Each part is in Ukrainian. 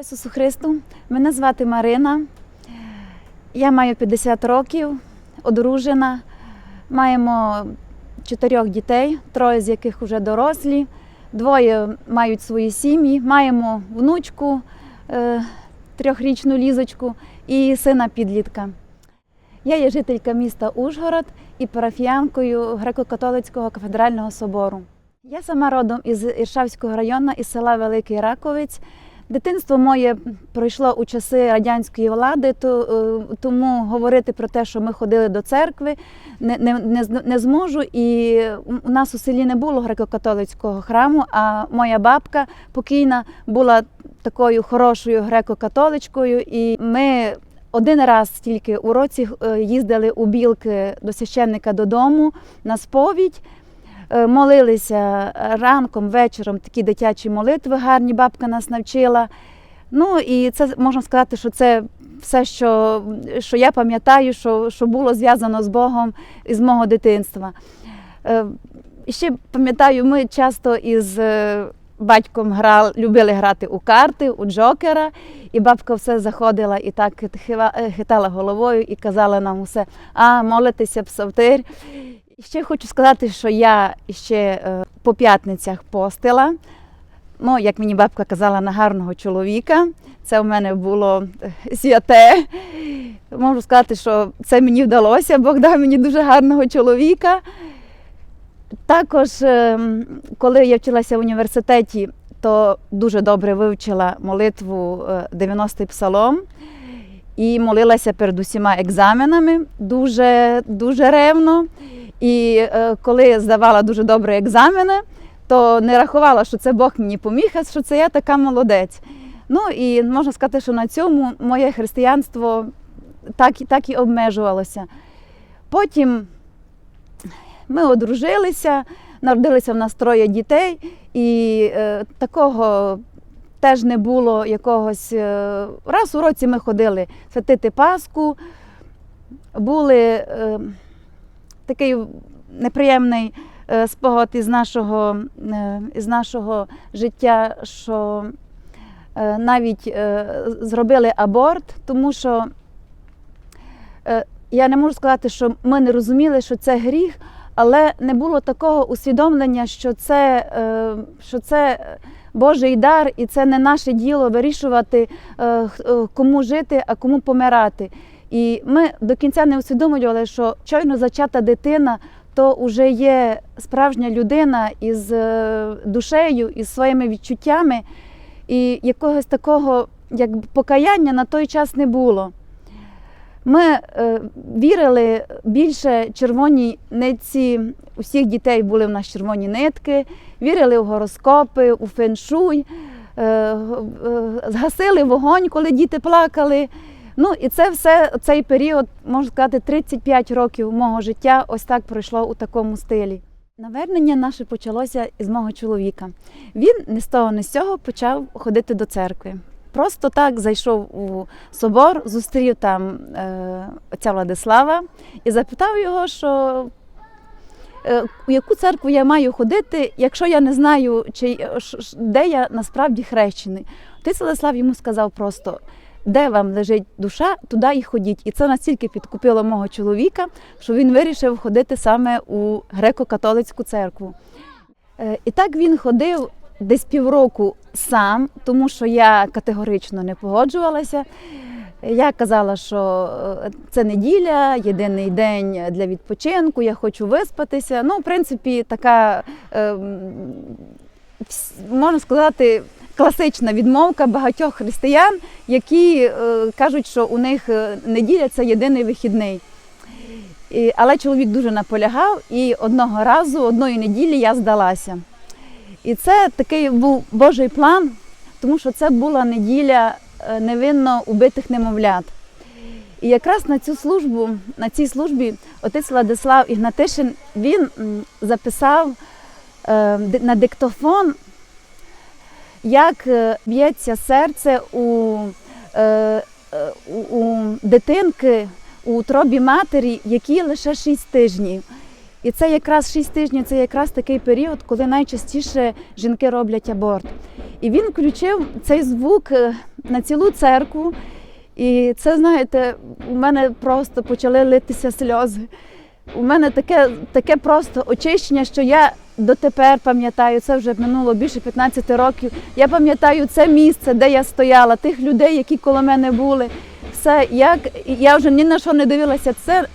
Ісусу Христу, мене звати Марина. Я маю 50 років, одружена. Маємо чотирьох дітей, троє з яких вже дорослі, двоє мають свої сім'ї. Маємо внучку, е, трьохрічну лізочку і сина підлітка. Я є жителька міста Ужгород і парафіянкою греко-католицького кафедрального собору. Я сама родом із Іршавського району, із села Великий Раковець. Дитинство моє пройшло у часи радянської влади, то, е, тому говорити про те, що ми ходили до церкви, не, не, не, зможу. І у нас у селі не було греко-католицького храму, а моя бабка покійна була такою хорошою греко-католичкою. І ми один раз тільки у році е, їздили у білки до священника додому на сповідь. Е, Молилися ранком, вечором такі дитячі молитви гарні, бабка нас навчила. Ну і це можна сказати, що це все, що, що я пам'ятаю, що, що було зв'язано з Богом із мого дитинства. Е, І ще пам'ятаю, ми часто із е, батьком грали, любили грати у карти, у джокера, і бабка все заходила і так хитала головою і казала нам усе, а молитися псалтир. Ще хочу сказати, що я ще е, по п'ятницях постила. Ну, як мені бабка казала, на гарного чоловіка. Це в мене було е, святе. Можу сказати, що це мені вдалося. Бог дав мені дуже гарного чоловіка. Також, е, коли я вчилася в університеті, то дуже добре вивчила молитву е, 90-й псалом і молилася перед усіма екзаменами дуже, дуже ревно. І е, коли здавала дуже добре екзамени, то не рахувала, що це Бог мені поміг, а що це я така молодець. Ну і можна сказати, що на цьому моє християнство так, так і обмежувалося. Потім ми одружилися, народилися в нас троє дітей, і е, такого теж не було якогось. Е, раз у році ми ходили святити Пасху, були е, такий неприємний е, спогад із нашого, е, із нашого життя, що е, навіть е, зробили аборт, тому що е, я не можу сказати, що ми не розуміли, що це гріх, але не було такого усвідомлення, що це, е, що це Божий дар, і це не наше діло вирішувати, е, е, кому жити, а кому помирати. І ми до кінця не усвідомлювали, що щойно зачата дитина то вже є справжня людина із е, душею, із своїми відчуттями, і якогось такого як покаяння на той час не було. Ми е, вірили більше червоній нитці. Усіх дітей були в нас червоні нитки, вірили в гороскопи, у феншуй, е, е, згасили вогонь, коли діти плакали. Ну і це все цей період, можна сказати, 35 років мого життя ось так пройшло у такому стилі. Навернення наше почалося із мого чоловіка. Він не з того, не з цього почав ходити до церкви. Просто так зайшов у собор, зустрів там е, отця Владислава і запитав його, що е, у яку церкву я маю ходити, якщо я не знаю, чи, де я насправді хрещений. Отець Владислав йому сказав просто, де вам лежить душа, туди і ходіть. І це настільки підкупило мого чоловіка, що він вирішив ходити саме у греко-католицьку церкву. Е, І так він ходив десь півроку сам, тому що я категорично не погоджувалася. Я казала, що е, це неділя, єдиний день для відпочинку, я хочу виспатися. Ну, в принципі, така, е, можна сказати, класична відмовка багатьох християн, які е, кажуть, що у них е, неділя це єдиний вихідний. Але чоловік дуже наполягав, і одного разу, одної неділі я здалася. І це такий був Божий план, тому що це була неділя е, невинно убитих немовлят. І якраз на цю службу, на цій службі отець Владислав Ігнатишин він записав е, на диктофон, як е, б'ється серце у, у, дитинки у утробі матері, якій лише 6 тижнів. І це якраз 6 тижнів, це якраз такий період, коли найчастіше жінки роблять аборт. І він включив цей звук е, на цілу церкву. І це, знаєте, у мене просто почали литися сльози. У мене таке, таке просто очищення, що я дотепер пам'ятаю, це вже минуло більше 15 років. Я пам'ятаю це місце, де я стояла, тих людей, які коло мене були. Все, як я вже ні на що не дивилася. Це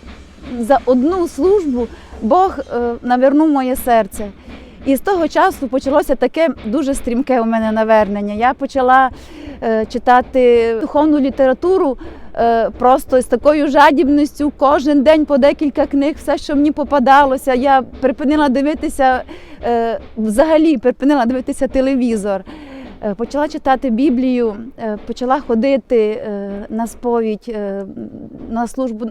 за одну службу Бог е, навернув моє серце. І з того часу почалося таке дуже стрімке у мене навернення. Я почала е, читати духовну літературу е, просто з такою жадібністю. Кожен день по декілька книг, все, що мені попадалося. Я припинила дивитися взагалі, припинила дивитися телевізор. Е, Почала читати Біблію, е, почала ходити е, на сповідь, на службу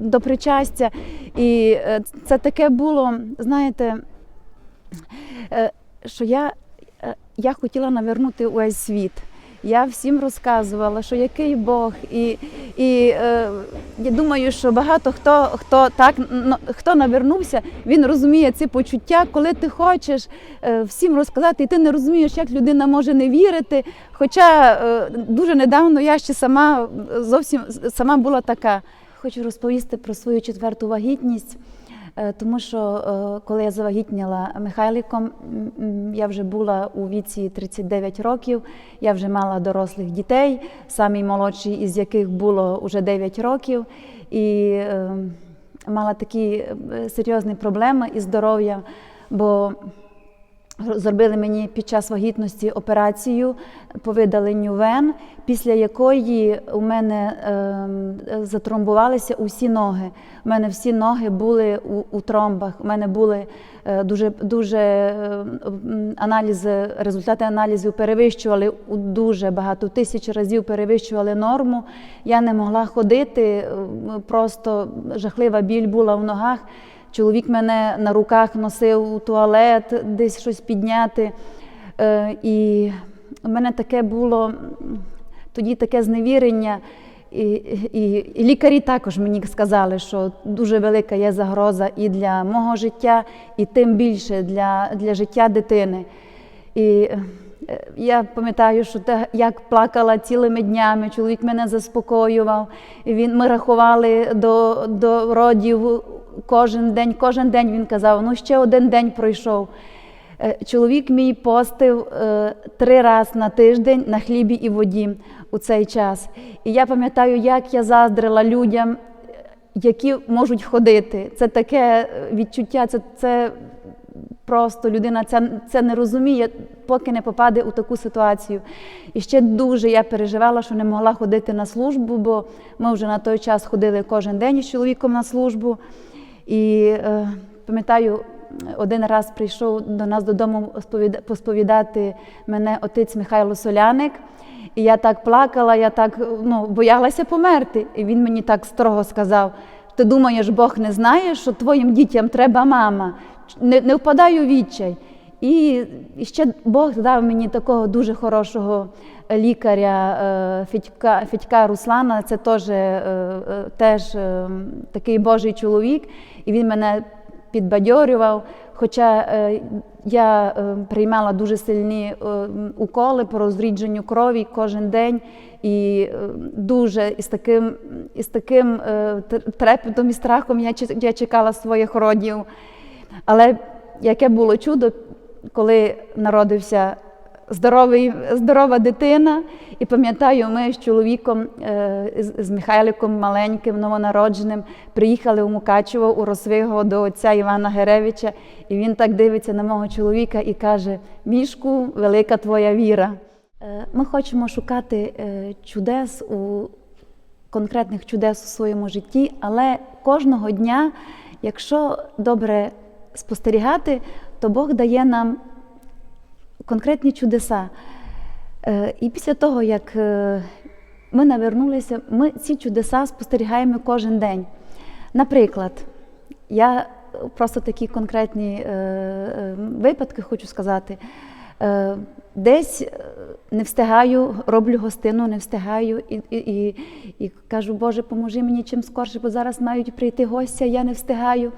до причастя. І це таке було, знаєте, що я, я хотіла навернути увесь світ. Я всім розказувала, що який Бог, і, і е, я думаю, що багато хто, хто так хто навернувся, він розуміє ці почуття, коли ти хочеш е, всім розказати, і ти не розумієш, як людина може не вірити. Хоча е, дуже недавно я ще сама зовсім сама була така. Хочу розповісти про свою четверту вагітність. Е, Тому що е, коли я завагітніла Михайликом, я вже була у віці 39 років, я вже мала дорослих дітей, самі молодші із яких було вже 9 років, і е, мала такі е, серйозні проблеми із здоров'ям, бо Зробили мені під час вагітності операцію по видаленню вен, після якої у мене ем, затромбувалися усі ноги. У мене всі ноги були у, у тромбах. У мене були е, дуже, дуже е, аналізи, результати аналізів перевищували у дуже багато тисяч разів перевищували норму. Я не могла ходити, е, просто жахлива біль була в ногах. Чоловік мене на руках носив у туалет, десь щось підняти. Е, І в мене таке було тоді таке зневірення. І, і, і лікарі також мені сказали, що дуже велика є загроза і для мого життя, і тим більше для, для життя дитини. І е, я пам'ятаю, що те, як плакала цілими днями, чоловік мене заспокоював. І він, ми рахували до, до родів кожен день, кожен день він казав, ну ще один день пройшов. Е, Чоловік мій постив е, три рази на тиждень на хлібі і воді у цей час. І я пам'ятаю, як я заздрила людям, які можуть ходити. Це таке е, відчуття, це, це просто людина це, це не розуміє, поки не попаде у таку ситуацію. І ще дуже я переживала, що не могла ходити на службу, бо ми вже на той час ходили кожен день із чоловіком на службу. І е, пам'ятаю, один раз прийшов до нас додому сповіда- посповідати мене отець Михайло Соляник. І я так плакала, я так ну, боялася померти. І він мені так строго сказав: ти думаєш, Бог не знає, що твоїм дітям треба мама. Не, не впадай у відчай. І ще Бог дав мені такого дуже хорошого лікаря е, Федька, Федька Руслана. Це теж, е, е, теж е, такий Божий чоловік, і він мене підбадьорював. Хоча е, я е, приймала дуже сильні е, уколи по розрідженню крові кожен день, і е, дуже із таким, із таким е, трепетом і страхом я чекала своїх родів. Але яке було чудо, коли народився здоровий, здорова дитина. І пам'ятаю, ми з чоловіком, е, з, Михайликом маленьким, новонародженим, приїхали у Мукачево у Росвиго до отця Івана Геревича, і він так дивиться на мого чоловіка і каже: Мішку, велика твоя віра. Е, Ми хочемо шукати е, чудес у конкретних чудес у своєму житті, але кожного дня, якщо добре спостерігати, то Бог дає нам конкретні чудеса. Е, І після того, як е, ми навернулися, ми ці чудеса спостерігаємо кожен день. Наприклад, я просто такі конкретні е, випадки хочу сказати. Десь не встигаю, роблю гостину, не встигаю і, і, і, і кажу, Боже, поможи мені чим скорше, бо зараз мають прийти гостя, я не встигаю.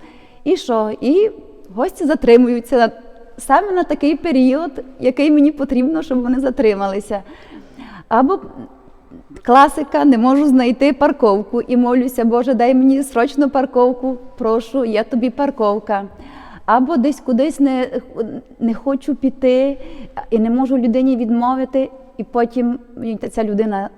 І що? І гості затримуються саме на такий період, який мені потрібно, щоб вони затрималися. Або класика, не можу знайти парковку і молюся, Боже, дай мені срочно парковку, прошу, є тобі парковка. Або десь кудись не, не хочу піти і не можу людині відмовити, і потім ця людина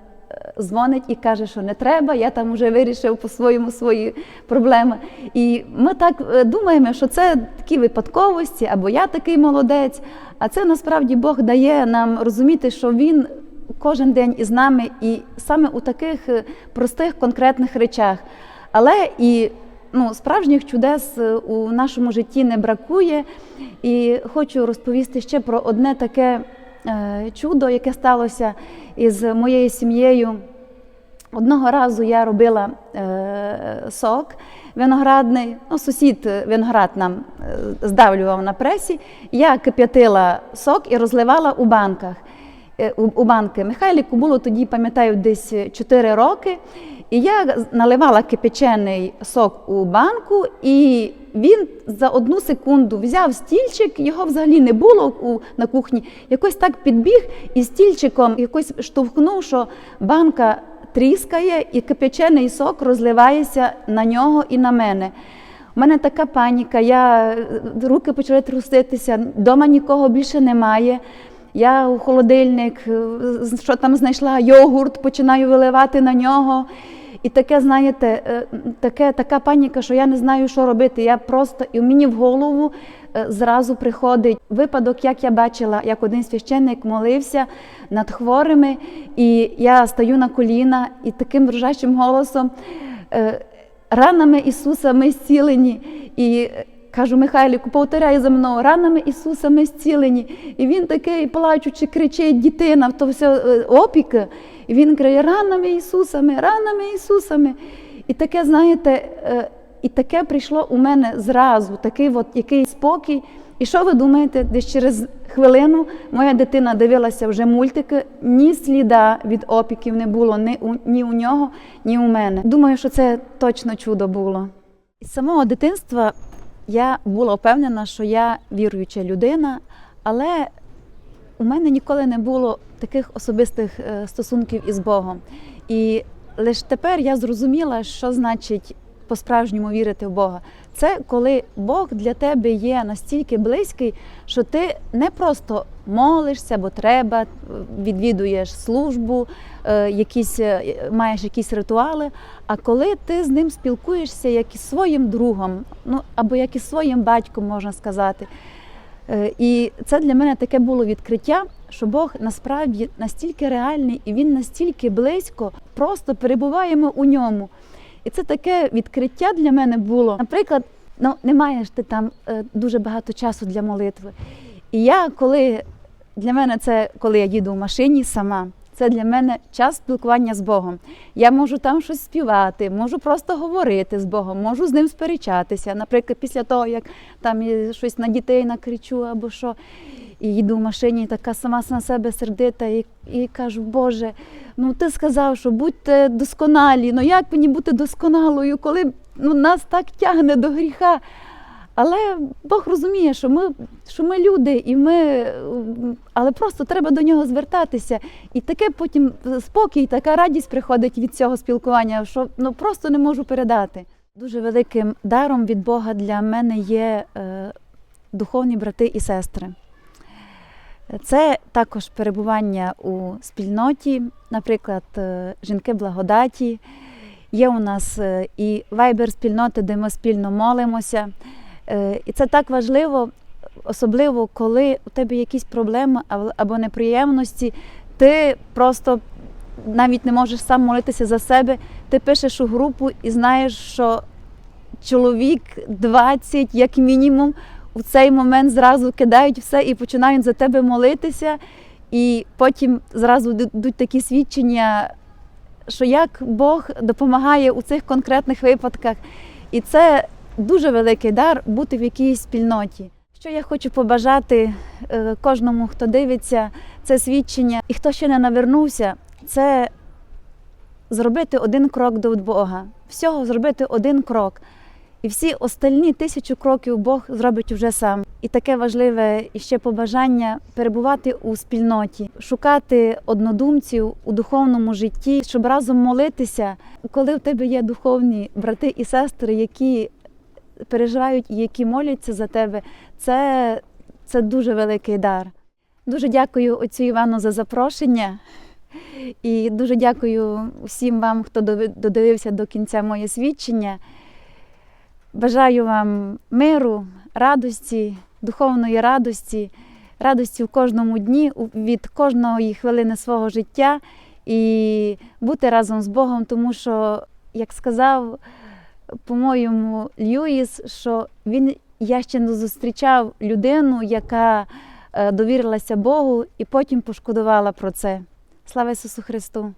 дзвонить і каже, що не треба, я там вже вирішив по-своєму свої проблеми. І ми так е, думаємо, що це такі випадковості, або я такий молодець. А це насправді Бог дає нам розуміти, що Він кожен день із нами, і саме у таких е, простих конкретних речах. Але і ну, справжніх чудес е, у нашому житті не бракує. І хочу розповісти ще про одне таке чудо, яке сталося із моєю сім'єю. Одного разу я робила е, сок виноградний, ну, сусід е, виноград нам е, здавлював на пресі. Я кип'ятила сок і розливала у банках. Е, у, банки. Михайліку було тоді, пам'ятаю, десь 4 роки. І я наливала кипячений сок у банку, і він за одну секунду взяв стільчик, його взагалі не було у, на кухні. Якось так підбіг і стільчиком якось штовхнув, що банка тріскає, і кипячений сок розливається на нього і на мене. У мене така паніка, я, руки почали труситися, вдома нікого більше немає. Я у холодильник, е, що там знайшла, йогурт, починаю виливати на нього. І таке, знаєте, е, таке, така паніка, що я не знаю, що робити. Я просто і мені в голову е, зразу приходить випадок, як я бачила, як один священник молився над хворими, і я стаю на коліна і таким вражаючим голосом. Ранами Ісуса ми зцілені. І кажу Михайліку, повторяй за мною, ранами Ісуса ми зцілені. І він такий, плачучи, кричить, дитина, то все е, опік. І він каже, ранами Ісусами, ранами Ісусами. І таке, знаєте, е, і таке прийшло у мене зразу, такий от який спокій. І що ви думаєте, десь через хвилину моя дитина дивилася вже мультики, ні сліда від опіків не було ні у, ні у нього, ні у мене. Думаю, що це точно чудо було. З самого дитинства я була впевнена, що я віруюча людина, але у мене ніколи не було таких особистих е, стосунків із Богом. І лише тепер я зрозуміла, що значить по-справжньому вірити в Бога. Це коли Бог для тебе є настільки близький, що ти не просто молишся, бо треба, відвідуєш службу, е, якісь, е, маєш якісь ритуали. А коли ти з ним спілкуєшся як із своїм другом, ну або як із своїм батьком, можна сказати. Е, І це для мене таке було відкриття, що Бог насправді настільки реальний і він настільки близько, просто перебуваємо у ньому. І це таке відкриття для мене було. Наприклад, ну не маєш ти там е, дуже багато часу для молитви. І я коли для мене це коли я їду в машині сама. Це для мене час спілкування з Богом. Я можу там щось співати, можу просто говорити з Богом, можу з ним сперечатися. Наприклад, після того, як там щось на дітей накричу або що, і їду в машині, така сама на себе сердита, і, і кажу, Боже, ну ти сказав, що будьте досконалі. Ну як мені бути досконалою, коли ну, нас так тягне до гріха? Але Бог розуміє, що ми, що ми люди, і ми, але просто треба до нього звертатися. І таке потім спокій, така радість приходить від цього спілкування, що ну, просто не можу передати. Дуже великим даром від Бога для мене є е, духовні брати і сестри. Це також перебування у спільноті, наприклад, е, жінки благодаті. Є у нас е, і вайбер-спільноти, де ми спільно молимося. Е, І це так важливо, особливо коли у тебе якісь проблеми або- неприємності, ти просто навіть не можеш сам молитися за себе. Ти пишеш у групу і знаєш, що чоловік 20, як мінімум, у цей момент зразу кидають все і починають за тебе молитися. І потім зразу йдуть такі свідчення, що як Бог допомагає у цих конкретних випадках. І це дуже великий дар бути в якійсь спільноті. Що я хочу побажати е, кожному, хто дивиться це свідчення, і хто ще не навернувся, це зробити один крок до Бога. Всього зробити один крок. І всі остальні тисячу кроків Бог зробить уже сам. І таке важливе ще побажання перебувати у спільноті, шукати однодумців у духовному житті, щоб разом молитися, коли в тебе є духовні брати і сестри, які переживають і які моляться за тебе, це, це дуже великий дар. Дуже дякую отцю Івану за запрошення. І дуже дякую всім вам, хто додивився до кінця моє свідчення. Бажаю вам миру, радості, духовної радості, радості в кожному дні, від кожної хвилини свого життя і бути разом з Богом, тому що, як сказав, по-моєму, Льюіс, що він я ще не зустрічав людину, яка е, довірилася Богу і потім пошкодувала про це. Слава Ісусу Христу!